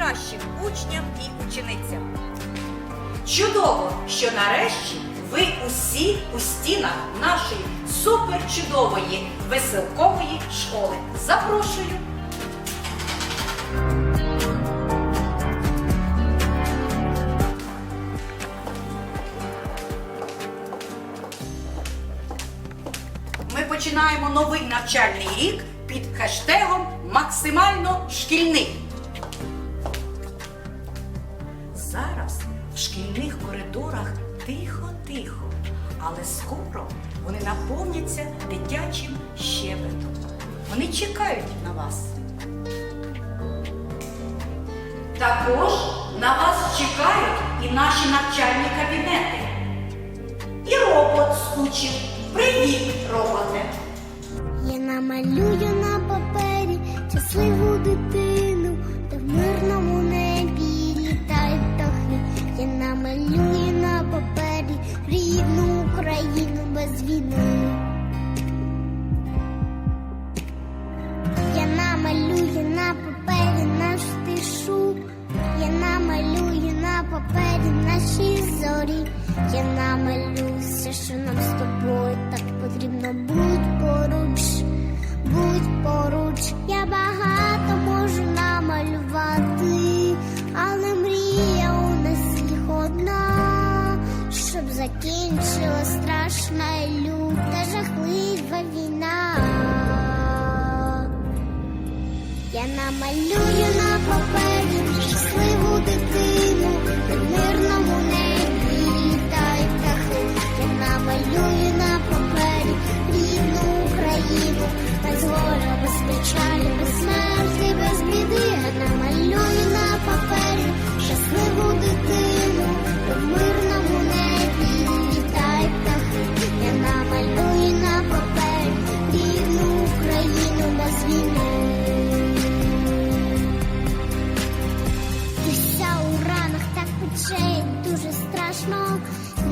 найкращим учням і ученицям. Чудово, що нарешті ви усі у стінах нашої суперчудової веселкової школи. Запрошую! Ми починаємо новий навчальний рік під хештегом Максимально шкільний. Шкільних коридорах тихо-тихо, але скоро вони наповняться дитячим щебетом. Вони чекають на вас. Також на вас чекають і наші навчальні кабінети. І робот скучив. Привіт, роботе! Я намалюю на папері щасливу дитину, Я намалюю на папері рідну Україну без війни. Я намалюю на папері нашу тишу. Я намалюю на папері наші зорі. Я намалюю що нам з тобою так потрібно. Будь закінчила страшна люта жахлива війна. Я намалюю на папері щасливу дитину, в мирному небі дуже.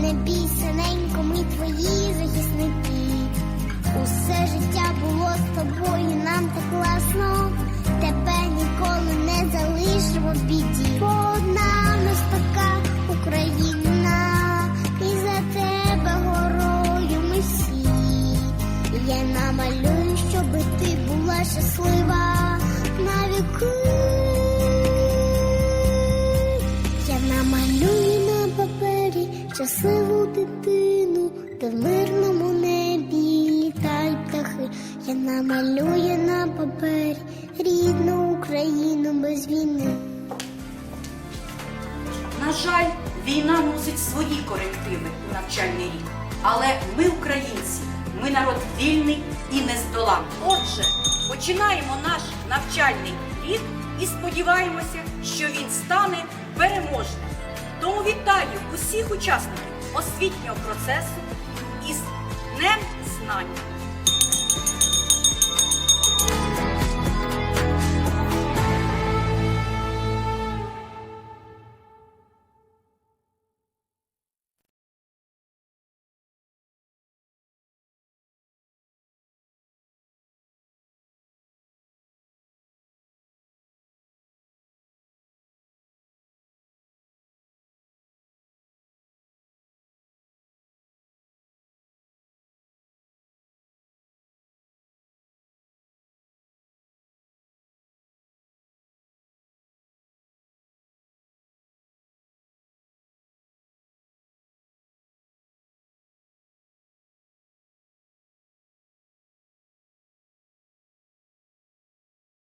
Не бійся, ненько, ми твої захисники. Усе життя було з тобою, нам так класно. Тебе ніколи не залишимо в біді. Одна нас Україна, і за тебе горою ми всі. Я намалюю, щоби ти була щаслива на віки. Щасливу дитину, де в мирному небі літають птахи. Я намалюю на папері рідну Україну без війни. На жаль, війна мусить свої корективи у навчальний рік. Але ми, українці, ми народ вільний і нездоланний. Отже, починаємо наш навчальний рік і сподіваємося, що він стане переможним. Тому вітаю усіх учасників освітнього процесу із Днем Знань!